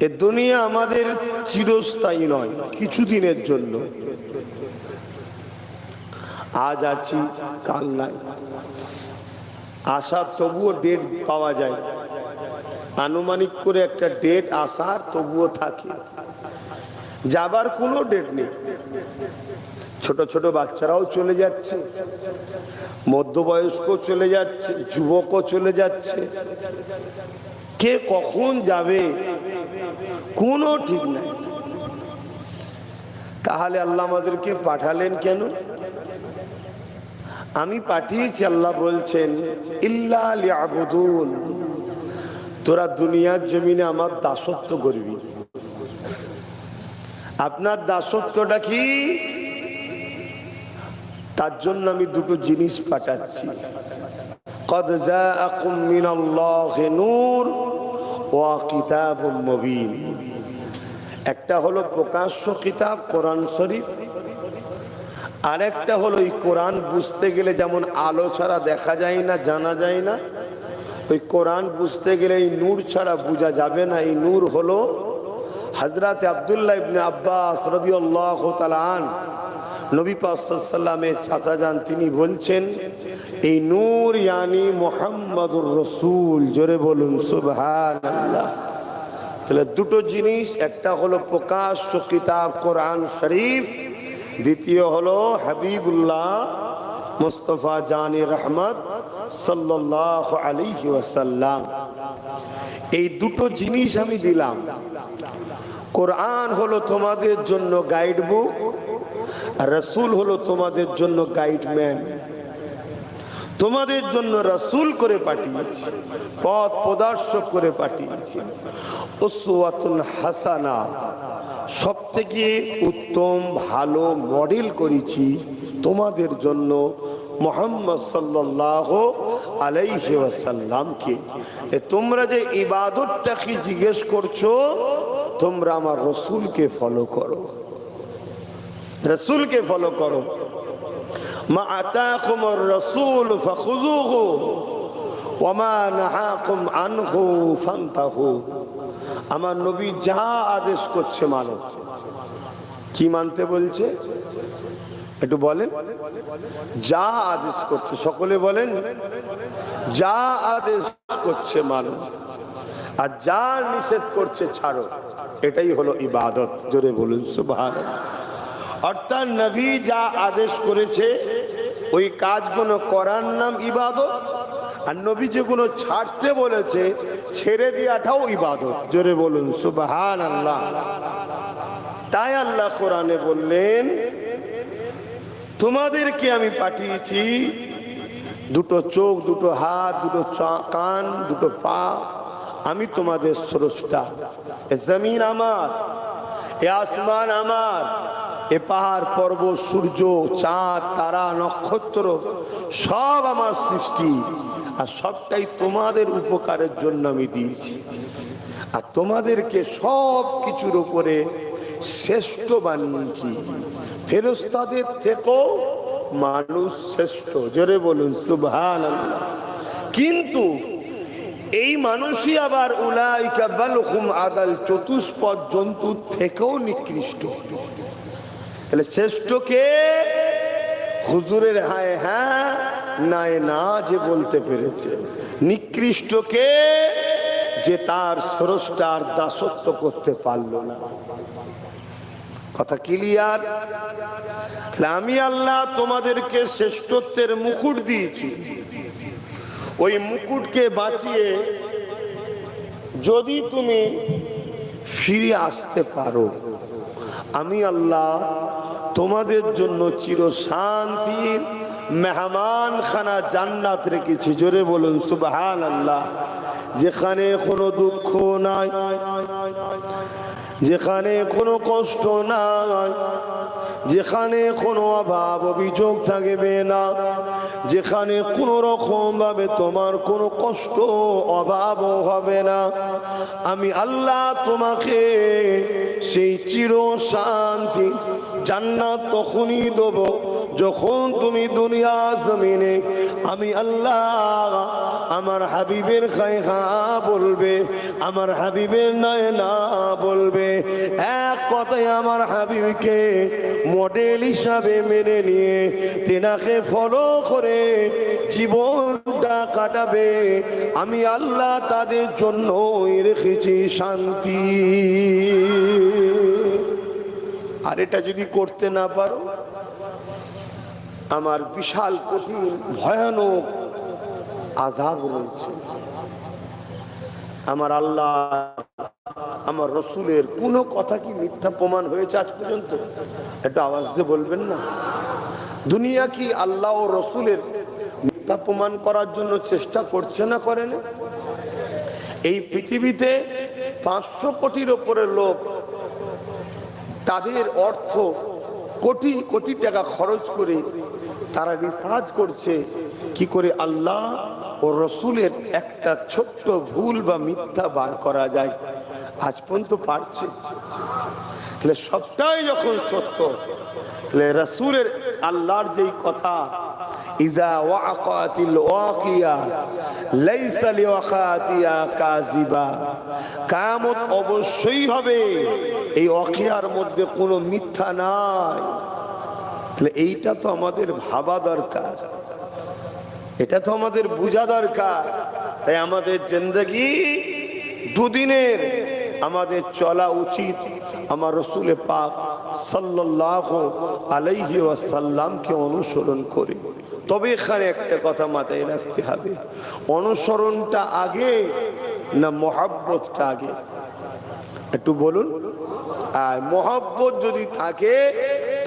এ দুনিয়া আমাদের চিরস্থায়ী নয়, কিছুদিনের জন্য। আজ আছি, কাল নাই। আসার তবুও ডেট পাওয়া যায়। আনুমানিক করে একটা ডেট আসার তবুও থাকে। যাবার কোনো ডেট নেই। ছোট ছোট বাচ্চারাও চলে যাচ্ছে। মধ্যবয়স্ক চলে যাচ্ছে, যুবকও চলে যাচ্ছে। কে কখন যাবে? কোনো ঠিক নাই। তাহলে আল্লাহ আমাদেরকে পাঠালেন কেন? আমি পাঠিয়েছি, আল্লাহ বলছেন ইল্লাবুদুল তোরা দুনিয়ার জমিনে আমার দাসত্ব করবি। আপনার দাসত্বটা কি? তার জন্য আমি দুটো জিনিস পাঠাচ্ছি। কদ যা আকুম মিনাল্লাহি নূর। কিতাব একটা হলো প্রকাশ্য কিতাব, কোরআন শরীফ। আরেকটা হলো ওই কোরআন বুঝতে গেলে যেমন আলো ছাড়া দেখা যায় না, জানা যায় না, ওই কোরআন বুঝতে গেলে এই নূর ছাড়া বোঝা যাবে না। এই নূর হলো হজরত আবদুল্লাহ ইবনে আব্বাস রদিউল্লাহ তালান নবী পাসাল্লামের চাচা যান, তিনি বলছেন, এই নূর ইয়ানি মোহাম্মদুর রসুল। জোরে বলুন সুবহান তাহলে দুটো জিনিস, একটা হলো প্রকাশ্য কিতাব কোরআন শরীফ, দ্বিতীয় হলো হাবিবুল্লাহ মুস্তফা জানি রহমত সাল্লাহ আলী ওয়াসাল্লাম। এই দুটো জিনিস আমি দিলাম। কোরআন হলো তোমাদের জন্য গাইড বুক রসুল হলো তোমাদের জন্য গাইডম্যান তোমাদের জন্য রসুল করে পাঠিয়েছি, পথ প্রদর্শক করে পাঠিয়েছি। হাসানা সব থেকে উত্তম ভালো মডেল করেছি তোমাদের জন্য মোহাম্মদ সাল্লাহ আলাইহি তোমরা যে ইবাদতটা কি জিজ্ঞেস করছ, তোমরা আমার রসুলকে ফলো করো। রসুলকে ফলো করো। মা আতাকুম রসুল ফখুজুহু ওমা নাহাকুম আনহু ফান্তাহু। আমার নবী যা আদেশ করছে মানো। কি মানতে বলছে? একটু বলেন। যা আদেশ করছে, সকলে বলেন। যা আদেশ করছে মানো। আর যা নিষেধ করছে ছাড়ো। এটাই হলো ইবাদত। জোরে বলুন, সুবহানাল্লাহ। অর্থাৎ নবী যা আদেশ করেছে, ওই কাজগুলো করার নাম ইবাদত? আর নবী যেগুলো ছাড়তে বলেছে, ছেড়ে দেওয়াটাও ইবাদত। জোরে বলুন সুবাহান আল্লাহ তাই আল্লাহ কোরআনে বললেন, তোমাদেরকে আমি পাঠিয়েছি দুটো চোখ, দুটো হাত, দুটো কান, দুটো পা। আমি তোমাদের স্রষ্টা। এ জমিন আমার, এ আসমান আমার এ পাহাড়, পর্বত, সূর্য, চাঁদ, তারা, নক্ষত্র, সব আমার সৃষ্টি। আর সবটাই তোমাদের উপকারের জন্য আমি দিয়েছি। আর তোমাদেরকে সব কিছুর উপরে শ্রেষ্ঠ বানিয়েছি। ফেরস্তাদের থেকেও মানুষ শ্রেষ্ঠ। জোরে বলুন সুভান কিন্তু এই মানুষই আবার উলাইকা বালহুম আদাল চতুষ্পদ জন্তুর থেকেও নিকৃষ্ট। তাহলে শ্রেষ্ঠকে হুজুরের হায় হ্যাঁ নাই না যে বলতে পেরেছে। নিকৃষ্টকে যে তার স্রষ্টার দাসত্ব করতে পারল না। কথা ক্লিয়ার? আমি আল্লাহ তোমাদেরকে শ্রেষ্ঠত্বের মুকুট দিয়েছি। ওই মুকুটকে বাঁচিয়ে যদি তুমি ফিরে আসতে পারো আমি আল্লাহ তোমাদের জন্য চির শান্তির মেহমান খানা জান্নাত রেখেছি। জোরে বলুন সুবাহ আল্লাহ যেখানে কোনো দুঃখ নাই, যেখানে কোনো কষ্ট নাই যেখানে কোনো অভাব, অভিযোগ থাকবে না। যেখানে কোনো রকম ভাবে তোমার কোনো কষ্ট, অভাব হবে না। আমি আল্লাহ তোমাকে সেই চির শান্তি জান্নাত তখনই দেব। যখন তুমি দুনিয়া জমিনে, আমি আল্লাহ আমার হাবিবের খায় খা বলবে, আমার হাবিবের নয় না বলবে। এক কথায় আমার হাবিবকে মডেল হিসাবে মেনে নিয়ে তেনাকে ফলো করে জীবনটা কাটাবে, আমি আল্লাহ তাদের জন্য রেখেছি শান্তি। আর এটা যদি করতে না পারো আমার বিশাল, কঠিন, ভয়ানক আজাব রয়েছে। আমার আল্লাহ, আমার রসুলের কোনো কথা কি মিথ্যা প্রমাণ হয়েছে আজ পর্যন্ত? একটু আওয়াজ দিয়ে বলবেন না? দুনিয়া কি আল্লাহ ও রসুলের মিথ্যা প্রমাণ করার জন্য চেষ্টা করছে না করে না এই পৃথিবীতে পাঁচশো কোটির ওপরে লোক, তাদের অর্থ কোটি কোটি টাকা খরচ করে তারা রিসার্চ করছে কি করে আল্লাহ ও রসুলের একটা ছোট্ট ভুল বা মিথ্যা বার করা যায়। আজ পর্যন্ত পারছে। তাহলে সবটাই যখন সত্য, তাহলে রসুলের আল্লাহর যেই কথা, ইজা অবশ্যই হবে। এই ওয়াকিয়ার মধ্যে কোনো মিথ্যা নাই। তাহলে এইটা তো আমাদের ভাবা দরকার। এটা তো আমাদের বোঝা দরকার। তাই আমাদের জিন্দগি দুদিনের। আমাদের চলা উচিত। আমার রসুলে পাক সাল্লাহ আলাইহি ওয়াসাল্লামকে অনুসরণ করে। তবে এখানে একটা কথা মাথায় রাখতে হবে। অনুসরণটা আগে না মহাব্বতটা আগে? একটু বলুন। আর মহাব্বত যদি থাকে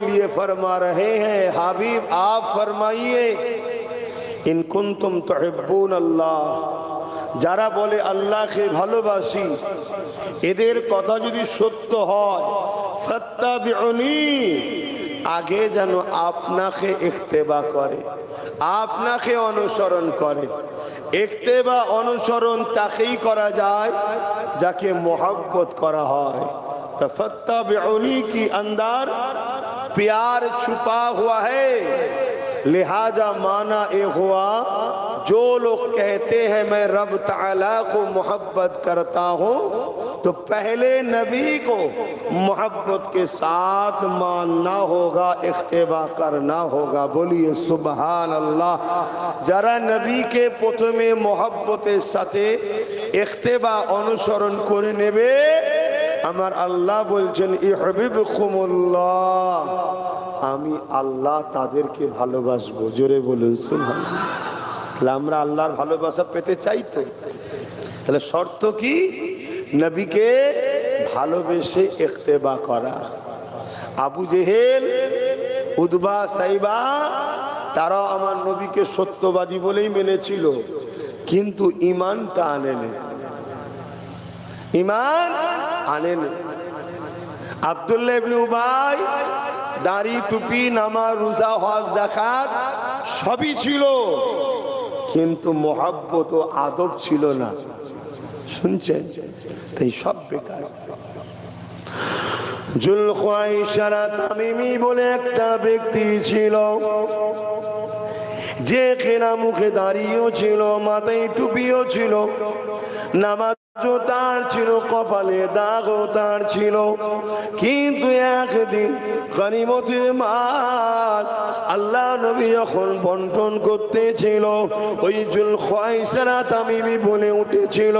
लिए फरमा रहे हैं हाबिब आप फरमाइए ইন কুনতুম তুহিব্বুন আল্লাহ যারা বলে আল্লাহকে ভালোবাসি এদের কথা যদি সত্য হয় ফাত্তাবিউনি আগে যেন আপনাকে ইক্তেবা করে আপনাকে অনুসরণ করে ইক্তেবা অনুসরণ তাকেই করা যায় যাকে মোহাব্বত করা হয় তো फत्ताबिउनी की अंदर پیار چھپا ہوا ہے۔ لہذا مانا اے ہوا، جو لوگ کہتے ہیں میں رب تعالیٰ کو محبت کرتا ہوں، تو پہلے نبی کو محبت کے ساتھ ماننا ہوگا اختبا کرنا ہوگا۔ بولیے، سبحان اللہ۔ ذرا نبی کے پت میں محبت ستے اختبا انسرن کرنے নেবে আমার আল্লাহ বলছেন, ইহবিবকুমুল্লাহ। আমি আল্লাহ তাদেরকে ভালোবাসবো। জোরে বলুন সুবহান তাহলে আমরা আল্লাহর ভালোবাসা পেতে চাই তো? তাহলে শর্ত কি? নবীকে ভালোবেসে ইখতেবা করা। আবু জেহেল, উদ্বা সাইবা, তারাও আমার নবীকে সত্যবাদী বলেই মেনেছিল। কিন্তু ইমানটা আনেনি। ইমান আনেনি। আব্দুল্লাহ ইবনে উবাই, দাড়ি টুপি নামা রোজা, হজ জাকাত সবই ছিল। কিন্তু মোহাব্বত ও আদব ছিল না। শুনছেন? তাই সব বেকার। জুলখাইশারা তামিমি বলে একটা ব্যক্তি ছিল। যে কেনা মুখে দাঁড়িয়েও ছিল, মাথায় টুপিও ছিল। নামাজ তার ছিল, কপালে দাগও তার ছিল। কিন্তু একদিন গনিমতের মাল আল্লাহ নবী যখন বন্টন করতেছিল, ওই জুল খয়সারা তামিমি বলে উঠেছিল,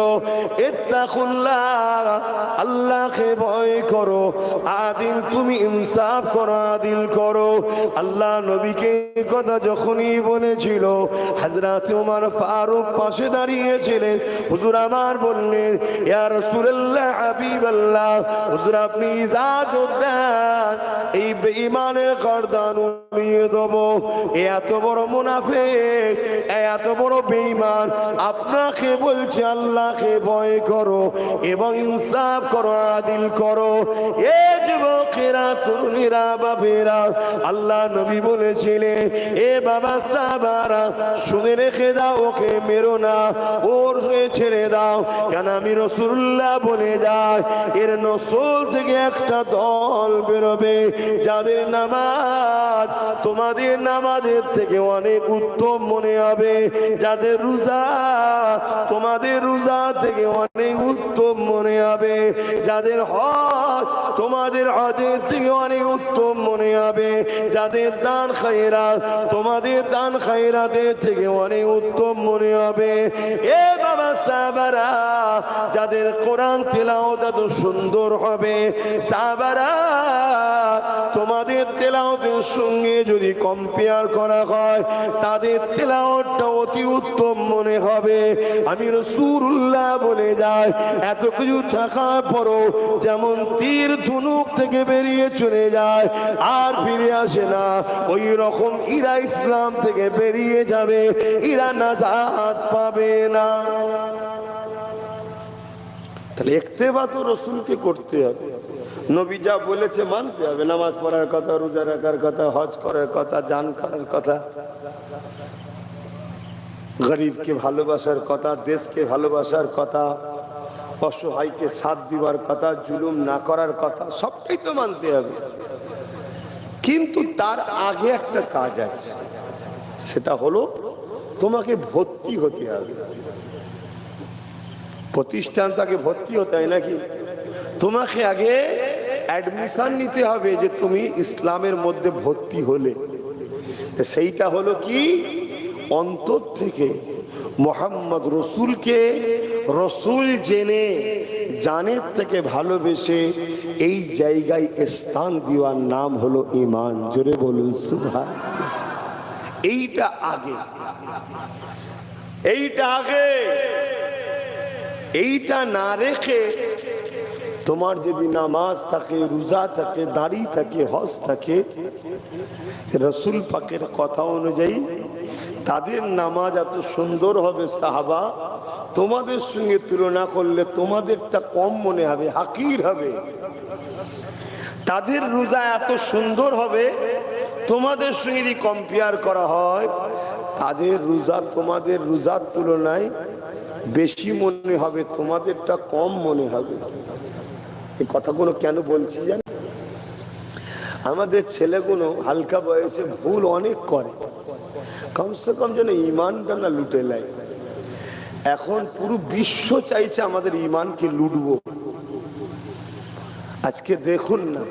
ইত্তাকুল্লাহ, আল্লাহকে ভয় করো, আদিল তুমি ইনসাফ করো, আদিল করো। আল্লাহ নবীকে কথা যখনই বলেছিল, হাজরাত উমার ফারুক পাশে দাঁড়িয়েছিলেন। হুজুর আমার বললেন আপনাকে বলছে আল্লাহকে ভয় করো এবং ইনসাফ করো, আদিল করো। এ যুবকেরা, তরুণীরা বাবেরা আল্লাহ নবী বলেছিলেন, এ বাবা সাবারা শুনে রেখে দাও, ওকে মেরো না। ওর ছেড়ে দাও। কেন আমি রসুল্লাহ বলে যায় এর নসল থেকে একটা দল বেরোবে, যাদের নামাজ তোমাদের নামাজের থেকে অনেক উত্তম মনে হবে, যাদের রোজা তোমাদের রোজা থেকে অনেক উত্তম মনে হবে, যাদের হজ তোমাদের হজের থেকে অনেক উত্তম মনে হবে, যাদের দান খায়রা তোমাদের দান খায়রাদের থেকে অনেক উত্তম মনে হবে। এ বাবা সাবারা যাদের কোরআন তেলাও তত সুন্দর হবে। সাবারা তোমাদের তেলাওতের সঙ্গে যদি কম্পেয়ার করা হয়, তাদের তেলাওয়াতটা অতি উত্তম মনে হবে। আমি রসুরুল্লাহ বলে যাই, এত কিছু থাকার পরও যেমন তীর ধনুক থেকে বেরিয়ে চলে যায়, আর ফিরে আসে না। ওই রকম ইরা ইসলাম থেকে বেরিয়ে যাবে, ইরা নাজাত পাবে না। তাহলে একতেবা তো রসুলকে করতে হবে। নবী যা বলেছে মানতে হবে। নামাজ পড়ার কথা, রোজা রাখার কথা, হজ করার কথা জান করার কথা। গরিবকে ভালোবাসার কথা, দেশকে ভালোবাসার কথা, অসহায়কে সাথ দিবার কথা, জুলুম না করার কথা, সবটাই তো মানতে হবে। কিন্তু তার আগে একটা কাজ আছে। সেটা হলো তোমাকে ভর্তি হতে হবে। প্রতিষ্ঠান তাকে ভর্তি হতে হয় নাকি? তোমাকে আগে অ্যাডমিশন নিতে হবে যে তুমি ইসলামের মধ্যে ভর্তি হলে। সেইটা হলো কি? অন্তর থেকে মোহাম্মদ রসুলকে রসুল জেনে, জানের থেকে ভালোবেসে এই জায়গায় স্থান দেওয়ার নাম হলো ইমান জোরে বলুন সুভা এইটা আগে। এইটা আগে। এইটা না রেখে তোমার যদি নামাজ থাকে, রোজা থাকে, দাড়ি থাকে, হজ থাকে, রসুল পাকের কথা অনুযায়ী তাদের নামাজ এত সুন্দর হবে সাহাবা, তোমাদের সঙ্গে তুলনা করলে তোমাদেরটা কম মনে হবে, হাকির হবে। তাদের রোজা এত সুন্দর হবে, তোমাদের সঙ্গে কম্পেয়ার করা হয়, তাদের রোজা তোমাদের রোজার তুলনায় বেশি মনে হবে, তোমাদেরটা কম মনে হবে। এই কথাগুলো কেন বলছি জান? আমাদের ছেলেগুলো হালকা বয়সে ভুল অনেক করে। কমসে কম যেন ইমানটা না লুটে নেয়। এখন পুরো বিশ্ব চাইছে আমাদের ইমানকে লুটবো। আজকে দেখুন না,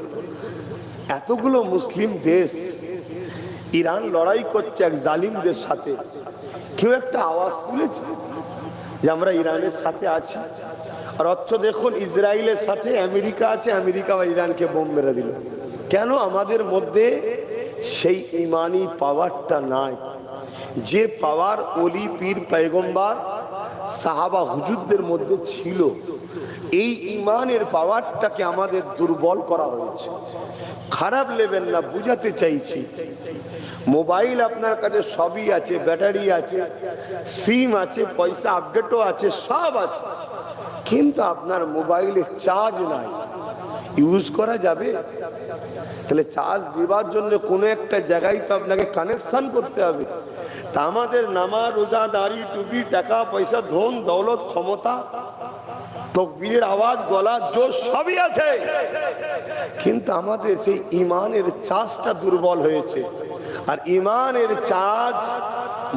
এতগুলো মুসলিম দেশ ইরান লড়াই করছে এক জালিমদের সাথে। কেউ একটা আওয়াজ তুলেছে? যে আমরা ইরানের সাথে আছি। আর অর্থ দেখুন, ইসরায়েলের সাথে আমেরিকা আছে, আমেরিকা বা ইরানকে বোম মেরে দিল। কেন? আমাদের মধ্যে সেই ইমানি পাওয়ারটা নাই। যে পাওয়ার অলি পীর পেগম্বার সাহাবা হুজুরদের মধ্যে ছিল। এই ইমানের পাওয়ারটাকে আমাদের দুর্বল করা হয়েছে। খারাপ নেবেন না, বুঝাতে চাইছি। মোবাইল আপনার কাছে সবই আছে, ব্যাটারি আছে, সিম আছে, পয়সা আপডেটও আছে, সব আছে। কিন্তু আপনার মোবাইলে চার্জ নাই। ইউজ করা যাবে? তাহলে চার্জ দেওয়ার জন্য কোনো একটা জায়গায় তো আপনাকে কানেকশন করতে হবে। তা আমাদের নামা, রোজা, দাড়ি, টুপি, টাকা, পয়সা, ধন, দৌলত, ক্ষমতা, তকবীরের আওয়াজ, গলা জোর সবই আছে। কিন্তু আমাদের সেই ইমানের চাষটা দুর্বল হয়েছে। আর ইমানের চাষ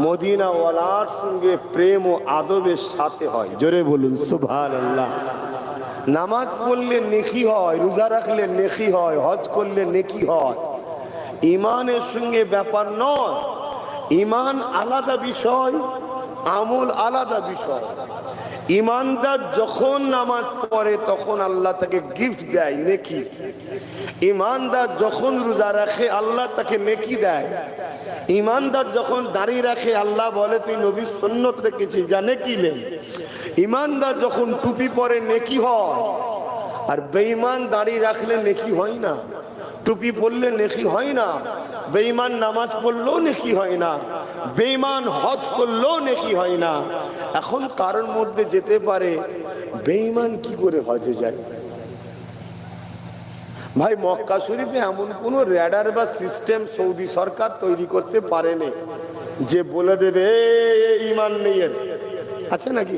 মদিনাওয়ালার সঙ্গে প্রেম ও আদবের সাথে হয়। জোরে বলুন সুভান আল্লাহ নামাজ পড়লে নেকি হয়, রোজা রাখলে নেকি হয়, হজ করলে নেকি হয়। ইমানের সঙ্গে ব্যাপার নয়। ইমান আলাদা বিষয়, আমল আলাদা বিষয়। ইমানদার যখন নামাজ পড়ে, তখন আল্লাহ তাকে গিফট দেয়, নেকি। ইমানদার যখন রোজা রাখে, আল্লাহ তাকে নেকি দেয়। ইমানদার যখন দাঁড়িয়ে রাখে, আল্লাহ বলে, তুই নবীর সন্ন্যত রেখেছিস, যা নেকি নেই ইমানদার যখন টুপি পরে নেকি হয়, আর বেঈমান দাঁড়িয়ে রাখলে নেকি হয় না। টুপি পরলে নেকি হয় না। বেঈমান নামাজ পড়লেও নেকি হয় না। বেঈমান হজ করলেও নেকি হয় না। এখন কারোর মধ্যে যেতে পারে বেঈমান কি করে হজে যায়? ভাই মক্কা শরীফে এমন কোন র্যাডার বা সিস্টেম সৌদি সরকার তৈরি করতে পারেনি যে বলে দেবে "এ, এ, ইমান নেই আছে নাকি?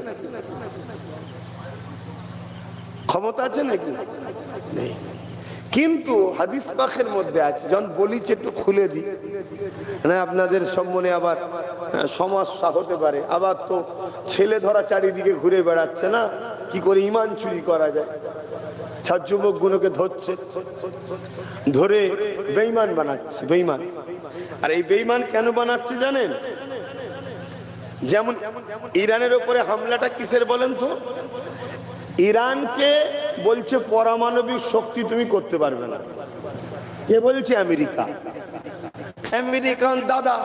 ক্ষমতা আছে নাকি? নেই। কিন্তু হাদিস পাখের মধ্যে আছে, যখন বলিছে একটু খুলে দিই। না আপনাদের সম্মনে আবার সমস্যা হতে পারে। আবার তো ছেলে ধরা চারিদিকে ঘুরে বেড়াচ্ছে না, কি করে ইমান চুরি করা যায়? ছাত্র যুবক গুলোকে ধরছে, ধরে বেইমান বানাচ্ছে বেইমান আর এই বেইমান কেন বানাচ্ছে জানেন? যেমন ইরানের উপরে হামলাটা কিসের বলেন তো? ইরানকে বলছে, পরমাণবিক শক্তি তুমি করতে পারবে না। কে বলছে? আমেরিকা। আমেরিকান দাদা।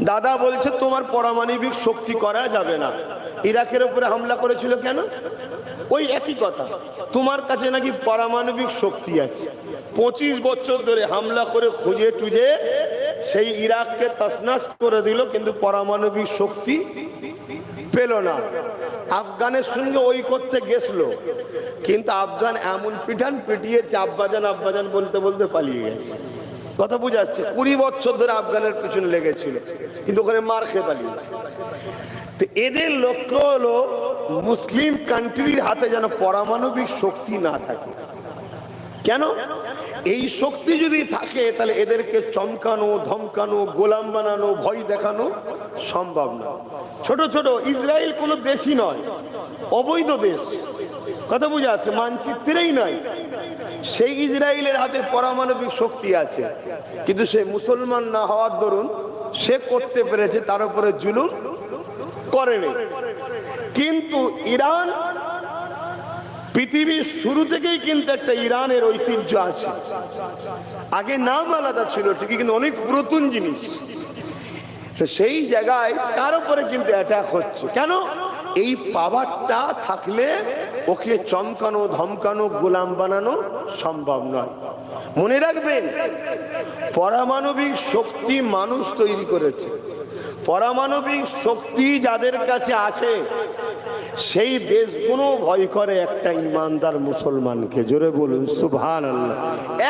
দাদা বলছে, তোমার পরমাণবিক শক্তি করা যাবে না। ইরাকের উপরে হামলা করেছিল কেন? ওই একই কথা। তোমার কাছে নাকি পারমাণবিক শক্তি আছে। পঁচিশ বছর ধরে হামলা করে খুঁজে টুজে সেই ইরাককে তসনাস করে দিল, কিন্তু পারমাণবিক শক্তি পেল না। আফগানের সঙ্গে ওই করতে গেছিল। কিন্তু আফগান এমন পিঠান পিটিয়েছে, আব্বাজান আব্বাজান বলতে বলতে পালিয়ে গেছে। কথা বুঝাচ্ছে, কুড়ি বছর ধরে আফগানের পিছনে লেগেছিল, কিন্তু ওখানে মার খেয়ে পালিয়েছে। তো এদের লক্ষ্য হলো, মুসলিম কান্ট্রির হাতে যেন পরমাণবিক শক্তি না থাকে। কেন? এই শক্তি যদি থাকে, তাহলে এদেরকে চমকানো, ধমকানো, গোলাম বানানো, ভয় দেখানো সম্ভব না। ছোট ছোট, ইসরায়েল কোনো দেশই নয়, অবৈধ দেশ। কথা বুঝে আছে, মানচিত্রেই নয়। সেই ইসরায়েলের হাতে পারমাণবিক শক্তি আছে। কিন্তু সে মুসলমান না হওয়ার দরুন সে করতে পেরেছে, তার উপরে জুলুম করেনি কিন্তু ইরান পৃথিবীর শুরু থেকেই কিন্তু একটা ইরানের ঐতিহ্য আছে। আগে নাম আলাদা ছিল ঠিকই, কিন্তু অনেক পুরাতন জিনিস। তো সেই জায়গায় তার উপরে কিন্তু অ্যাটাক হচ্ছে? কেন? এই পাওয়ারটা থাকলে ওকে চমকানো, ধমকানো, গোলাম বানানো সম্ভব নয়। মনে রাখবেন, পারমাণবিক শক্তি মানুষ তৈরি করেছে। পারমাণবিক শক্তি যাদের কাছে আছে, সেই দেশগুলো ভয় করে একটা ইমানদার মুসলমানকে। জোরে বলুন সুভান আল্লাহ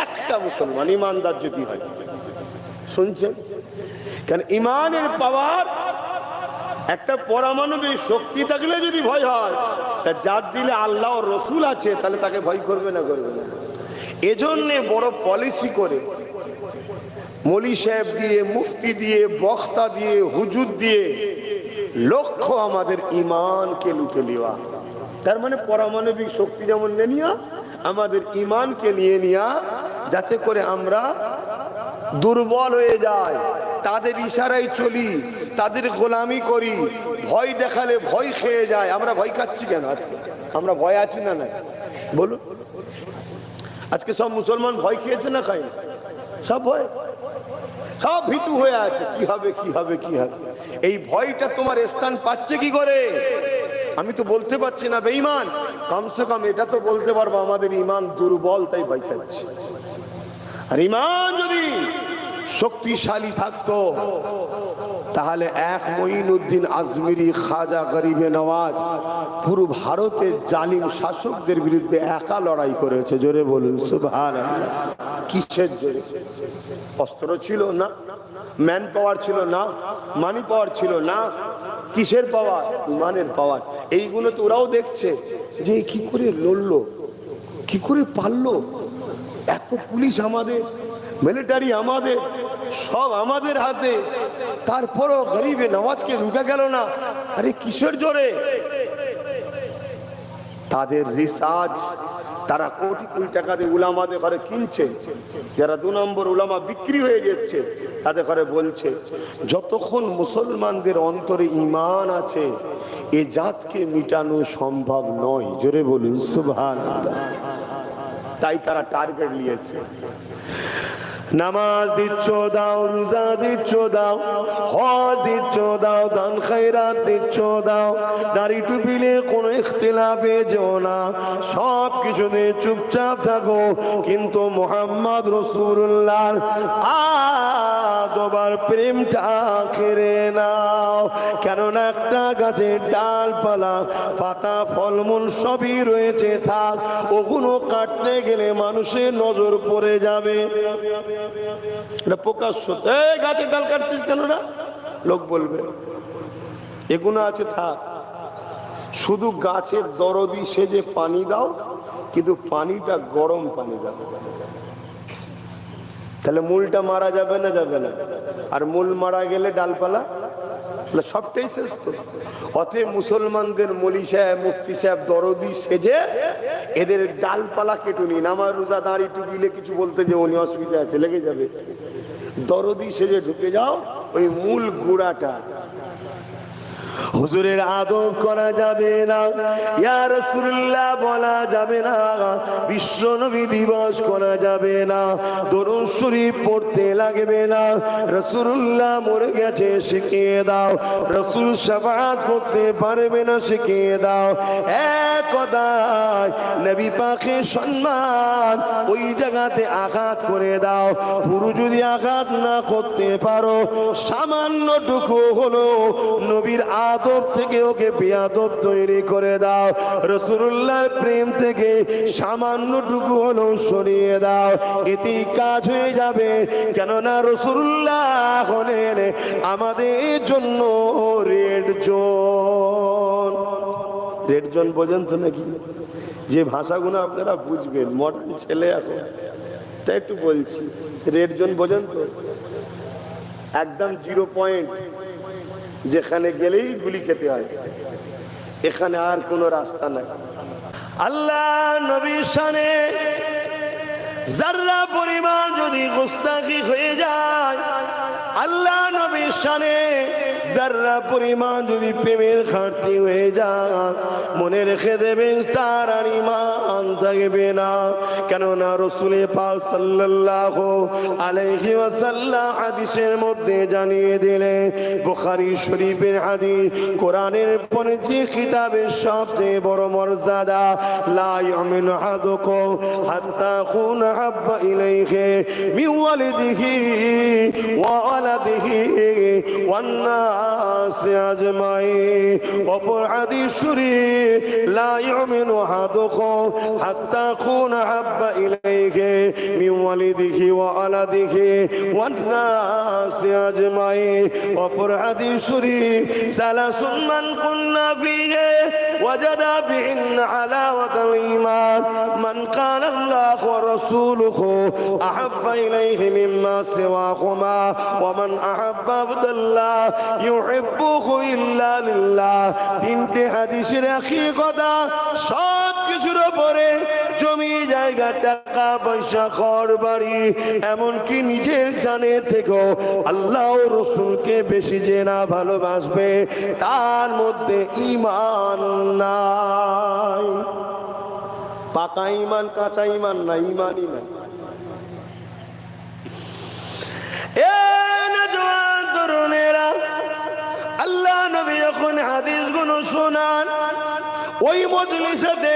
একটা মুসলমান, ইমানদার যদি হয়। শুনছেন? কেন ইমানের পাওয়ার, একটা পরমাণবিক শক্তি থাকলে যদি ভয় হয়, তা যার দিলে আল্লাহ রসুল আছে, তাহলে তাকে ভয় করবে না করবে না। এজন্যে বড় পলিসি করে, মলি সাহেব দিয়ে, মুফতি দিয়ে, বক্তা দিয়ে, হুজুর দিয়ে লক্ষ্য আমাদের ইমানকে লুটে নেওয়া। তার মানে পরমাণবিক শক্তি যেমন নিয়ে নিয়া, আমাদের ইমানকে নিয়ে নেওয়া যাতে করে আমরা দুর্বল হয়ে যায় তাদের ইশারায় চলি, তাদের গোলামি করি, ভয় দেখালে ভয় খেয়ে যায়। আমরা ভয় খাচ্ছি কেন আজকে? আমরা ভয় আছি না না বলুন। আজকে সব মুসলমান ভয় খেয়েছে না খাই সব ভয়? সব ভীতু হয়ে আছে। কি হবে কি হবে কি হবে? এই ভয়টা তোমার স্থান পাচ্ছে কি করে? আমি তো বলতে পারছি না, বেঈমান। কমসে কম এটা তো বলতে পারব, আমাদের ইমান দুর্বল, তাই ভয় খাচ্ছে। আর ইমান যদি শক্তিশালী থাকতো, তাহলে এক মঈনুদ্দিন আজমিরি খাজা গরিবে নওয়াজ পুরো ভারতের জালিম শাসকদের বিরুদ্ধে একা লড়াই করেছে। জোরে বলুন কিসের জোরে? অস্ত্র ছিল না ম্যান পাওয়ার ছিল না মানি পাওয়ার ছিল না, কিসের পাওয়ার ইমানের পাওয়ার এইগুলো তো ওরাও দেখছে যে কি করে লড়লো, কি করে পারল? এত পুলিশ আমাদের মিলিটারি আমাদের, সব আমাদের হাতে। তারপরও গরিবে নওয়াজকে রুকে গেল না। আরে কিসের জোরে? তাদের রিসার্চ তারা কোটি কোটি টাকা দিয়ে উলামাদের ঘরে কিনছে। যারা দু নম্বর উলামা বিক্রি হয়ে যাচ্ছে, তাদের ঘরে বলছে, যতক্ষণ মুসলমানদের অন্তরে ইমান আছে, এ জাতকে মিটানো সম্ভব নয়। জোরে বলুন সুভান তাই তারা টার্গেট নিয়েছে। নামাজ দিচ্ছ, দাও, রোজা দিচ্ছ, দাও, হজ দিচ্ছ, দাও, দান খাইরাত দিচ্ছ, দাও। দাড়ি টুপিলে কোনো ইখতিলাফে যেও না, সব কিছুতে চুপচাপ থাকো। কিন্তু মোহাম্মদ রসুল্লাহ আবার প্রেমটা কেড়ে নাও। কেননা একটা গাছের ডালপালা, পাতা, ফলমূল সবই রয়েছে, থাক। ওগুলো কাটতে গেলে মানুষের নজর পড়ে যাবে। এটা গাছের ডাল কাটছিস কেন না লোক বলবে, এগুলো আছে থাক। শুধু গাছের দরদি সেজে পানি দাও, কিন্তু পানিটা গরম পানি দাও। তাহলে মূলটা মারা যাবে না যাবে না? আর মূল মারা গেলে ডালপালা সবটাই শেষ তো অতএব মুসলমানদের মলি সাহেব মুক্তি সাহেব, দরদি সেজে এদের ডালপালা কেটে নিন। আমার রোজা দাঁড়ি টুকিলে কিছু বলতে যে উনি অসুবিধা আছে, লেগে যাবে। দরদি সেজে ঢুকে যাও, ওই মূল গুড়াটা হুজুরের আদব করা যাবে না। ইয়া রাসূলুল্লাহ, বলা যাবে না। বিশ্ব নবী দিবস করা যাবে না। দরুদ শরীফ পড়তে লাগবে না। রাসূলুল্লাহ মরে গেছে, শিখিয়ে দাও। রাসূল শাফাআত করতে পারবে না, শিখিয়ে দাও। এক নবী পাকের সম্মান ওই জায়গাতে আঘাত করে দাও। পুরো যদি আঘাত না করতে পারো, সামান্যটুকু হলো নবীর আদব থেকে ওকে বেয়াদব তৈরি করে দাও। রসুল্লাহর প্রেম থেকে সামান্যটুকু হলো সরিয়ে দাও। এতেই কাজ হয়ে যাবে। কেননা রসুল্লাহ হলেন আমাদের জন্য রেড জোন। রেড জোন বোঝেন তো নাকি? যে ভাষাগুলো আপনারা বুঝবেন মডার্ন ছেলে এখন। তাই একটু বলছি, রেড জোন বোঝেন তো? একদম জিরো পয়েন্ট। যেখানে গেলেই গুলি খেতে হয়। এখানে আর কোনো রাস্তা নাই। আল্লাহ নবীর শানে যার্রা পরিমাণ যদি গোস্তাকি হয়ে যায়, আল্লাহ নবীর শানে যার্রা পরিমাণ যদি প্রেমের ঘাটতি হয়ে যায়, মনে রেখে দেবেন তার আর থাকবে না। কেননা রসুলে পাক সাল্লাল্লাহু আলাইহি ওয়াসাল্লাম হাদিসের মধ্যে জানিয়ে দিলে বুখারী শরীফের হাদিস, কোরআনের পঞ্চি কিতাবের সবচেয়ে বড় মর্যাদা, লা ইউমিনু আহাদুকুম হাত্তা খুন হাব্বা ইলাইহি মিন ওয়ালিদিহি ওয়া ওয়ালাদিহি ওয়ান নাস আজমাইন অপর হাদিস শরীফ, লা ইউমিনু আহাদুকুম হাত্তা খুন হাব্বা ইলাইহি মিন ওয়ালিদিহি ওয়া ওয়ালাদিহি ওয়ান নাস আজমাইন অপর হাদিস শরীফ, সালাসুন মান কুন্না ফিহি ওয়াজাদা বিহিন হালাওয়াতাল ঈমান। মান কানা আল্লাহ ওয়া রাসূলুহু আহাব্বা ইলাইহি মিম্মা সিওয়াহুমা ওয়া মান আহাব্বা আবদাল্লাহ বেশি যে না ভালোবাসবে, তার মধ্যে ইমান নাই। পাকা ইমান কাঁচা ইমান না ইমানই নাই। এ আল্লাহ নবী যখন হাদিসগুলো শোনান ওই মজলিসেতে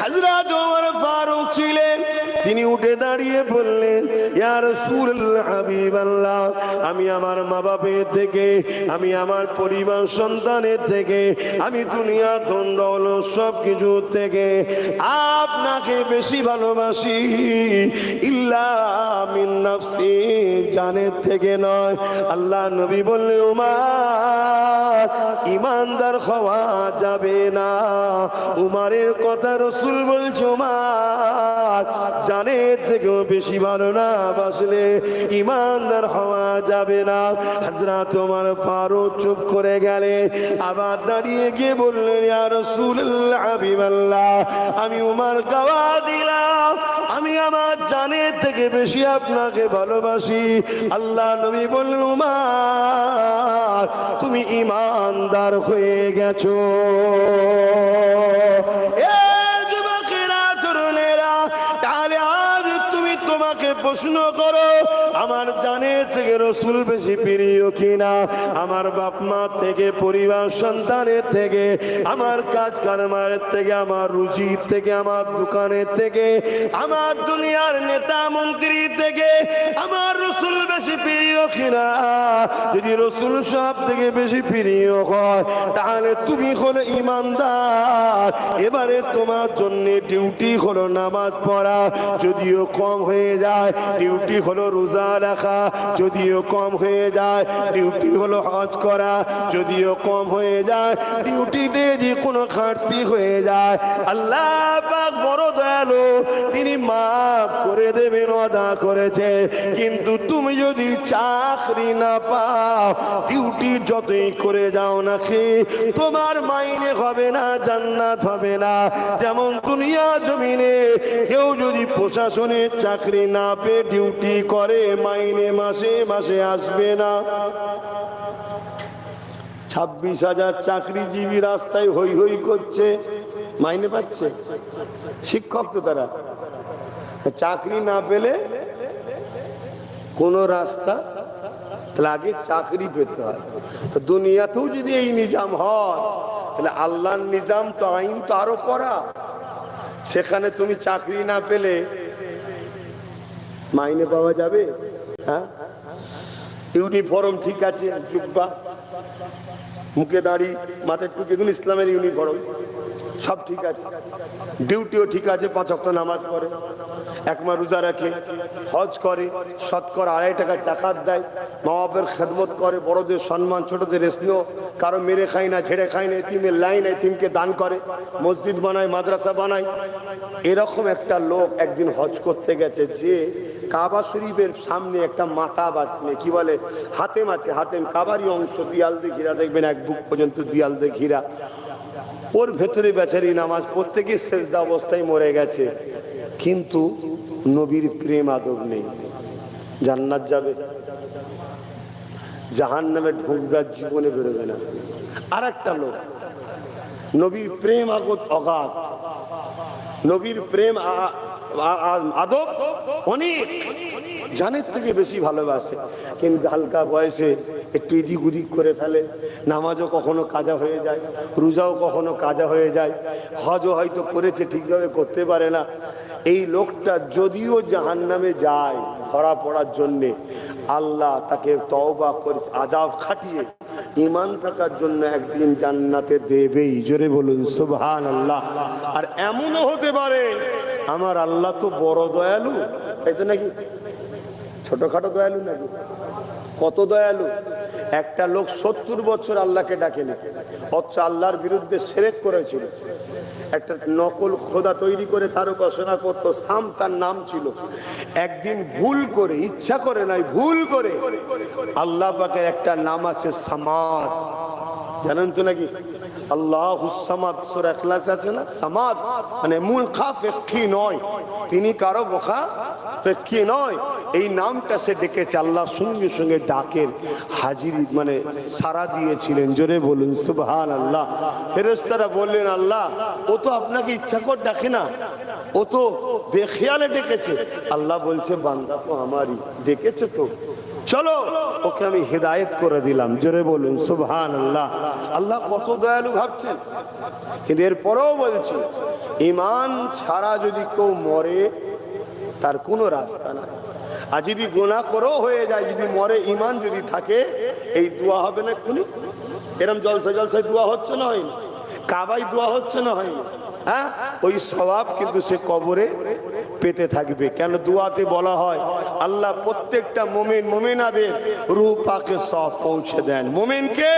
হাজরা ওমর ফারুক ছিলেন। তিনি উঠে দাঁড়িয়ে বললেন, ইয়া রাসূলুল্লাহ, হাবিবাল্লাহ, আমি আমার মা বাপের থেকে, আমি আমার পরিবার সন্তানের থেকে, আমি দুনিয়া ধন সব কিছু থেকে আপনাকে বেশি ভালোবাসি। ইল্লা নাফসি, জানের থেকে নয়। আল্লাহ নবী বললে উমার ইমানদার হওয়া যাবে না। উমারের কথা রসুল বলছে উমার জানের থেকেও বেশি ভালো না বাসলে ইমানদার হওয়া যাবে না। হাজরা তোমার ফারুক চুপ করে গেলে, আবার দাঁড়িয়ে গিয়ে বললেন রাসূলুল্লাহ, হাবিবাল্লাহ, আমি উমার গাওয়া দিলাম। আমি আমার জানের থেকে বেশি আপনাকে ভালোবাসি। আল্লাহ নবী বললেন, উমার, তুমি ইমানদার হয়ে গেছো। এ প্রশ্ন করো। আমার জানের থেকে রসুল বেশি প্রিয় কিনা? আমার বাপ মা থেকে, পরিবার সন্তানের থেকে, আমার কাজ কারবারের থেকে, আমার রুচির থেকে, আমার দোকানের থেকে, আমার দুনিয়ার নেতা মন্ত্রী থেকে আমার রসুল বেশি প্রিয় কিনা? যদি রসুল সব থেকে বেশি প্রিয় হয়, তাহলে তুমি হলো ইমানদার। এবারে তোমার জন্য ডিউটি হলো নামাজ পড়া। যদিও কম হয়ে যায় ডিউটি হলো রোজা রাখা, যদিও কম হয়ে যায় ডিউটি হলো হজ করা, যদিও কম হয়ে যায় ডিউটিতে যে কোনো ঘাটতি হয়ে যায়, আল্লাহ পাক বড় দয়ালু। তিনি মাফ করে দেবেন অদা করেছে। কিন্তু তুমি যদি চাকরি না পাও ডিউটি যতই করে যাও নাকি তোমার মাইনে হবে না, জান্নাত হবে না। যেমন দুনিয়া জমিনে কেউ যদি প্রশাসনের চাকরি না পেয়ে ডিউটি করে, মাইনে মাসে মাসে আসবে না। ছাব্বিশ হাজার চাকরিজীবী রাস্তায় হই হই করছে। মাইনে পাচ্ছে। শিক্ষক তো তারা। চাকরি না পেলে কোন রাস্তা, তাহলে আগে চাকরি পেতে হয়। তো দুনিয়াতেও যদি এই নিজাম হয়, তাহলে আল্লাহর নিজাম তো আইন তো আরও করা। সেখানে তুমি চাকরি না পেলে মাইনে পাওয়া যাবে? হ্যাঁ? ইউনিফর্ম ঠিক আছে জুব্বা মুখে দাড়ি, মাথায় টুকে এগুলো ইসলামের ইউনিফর্ম। সব ঠিক আছে। ডিউটিও ঠিক আছে, পাঁচ অক্ট নামাজ পড়ে। একমা রোজা রাখে, হজ করে, শতকর আড়াই টাকা চাকাত দেয় মা বাপের খেদমত করে, বড়দের সম্মান, ছোটদের স্নেহ, কারও মেরে খায় না ছেড়ে খায় না এতিমের লাইন এতিমকে দান করে, মসজিদ বানায়, মাদ্রাসা বানায়। এরকম একটা লোক একদিন হজ করতে গেছে যে কাবা শরীফের সামনে একটা মাথা বাঁচনে কি বলে? হাতেম আছে, হাতেম কাবারই অংশ, দিয়াল দিয়ে ঘিরা, দেখবেন এক বুক পর্যন্ত দিয়াল দিয়ে ঘিরা। ওর ভেতরে বেচারি নামাজ প্রত্যেকে শেষদা অবস্থায় মরে গেছে। কিন্তু নবীর প্রেম আদব নেই। জান্নাত যাবে। জাহান নামে ঢুকবার জীবনে বেরোবে না। আর একটা লোক, নবীর প্রেম আগত অগাধ। নবীর প্রেম আদব অনেক। জানের থেকে বেশি ভালোবাসে। কিন্তু হালকা বয়সে একটু ইদিক উদিক করে ফেলে। নামাজও কখনো কাজা হয়ে যায়, রোজাও কখনো কাজা হয়ে যায়। হজও হয়তো করেছে, ঠিকভাবে করতে পারে না। এই লোকটা যদিও জাহান নামে যায় ধরা পড়ার জন্যে, আল্লাহ তাকে তওবা করে আজাব খাটিয়ে ইমান থাকার জন্য একদিন জান্নাতে দেবেই। জোরে বলুন সুবহান আল্লাহ আর এমনও হতে পারে, আমার আল্লাহ তো বড় দয়ালু, তাই তো নাকি? ছোটখাটো দয়ালু নাকি? কত দয়ালু? একটা লোক সত্তর বছর আল্লাহকে ডাকেনি, অথচ আল্লাহর বিরুদ্ধে সেরেক করেছিল। একটা নকল খোদা তৈরি করে তার উপাসনা করতো, সাম তার নাম ছিল। একদিন ভুল করে, ইচ্ছা করে নাই, ভুল করে আল্লাহ পাকের একটা নাম আছে সামাদ। জানেন তো নাকি? আল্লাহ আছে না? সামাদ মানে মূর্খা নয়। তিনি কারও নয়। এই নামটা সে ডেকেছে সঙ্গে সঙ্গে ডাকের হাজিরি মানে দিয়েছিলেন। জোরে বলুন সুবহান আল্লাহ ফেরেস্তারা বললেন, আল্লাহ, ও তো আপনাকে ইচ্ছা কর ডাকে না। ও তো বেখেয়ালে ডেকেছে। আল্লাহ বলছে, বান্দা তো আমারই। ডেকেছে তো। চলো। ওকে আমি হেদায়েত করে দিলাম। জোরে বলুন সুবহান আল্লাহ আল্লাহ কত দয়ালু ভাবছেন। কিন্তু এরপরেও বলছি ইমান ছাড়া যদি কেউ মরে, তার কোনো রাস্তা না আর যদি গোনা করেও হয়ে যায়, যদি মরে ইমান যদি থাকে, এই দোয়া হবে না এক্ষুনি? এরম জলসা জলসায় দোয়া হচ্ছে না হয়নি? কাবাই দোয়া হচ্ছে না হয়নি? হ্যাঁ? ওই স্বভাব কিন্তু সে কবরে পেতে থাকবে। কেন দুয়াতে বলা হয়, আল্লাহ প্রত্যেকটা মোমেন মোমেনাদের রূহ পাকে সব পৌঁছে দেন। মোমেনকে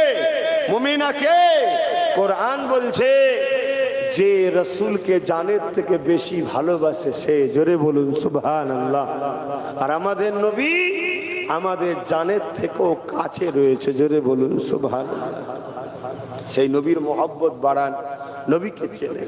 মোমেনাকে কোরআন বলছে, যে রসুলকে জানের থেকে বেশি ভালোবাসে সে। জোরে বলুন সুবহান আল্লাহ আর আমাদের নবী আমাদের জানের থেকেও কাছে রয়েছে। জোরে বলুন সুবহান আল্লাহ সেই নবীর মোহব্বত বাড়ান। নবীকে চেনে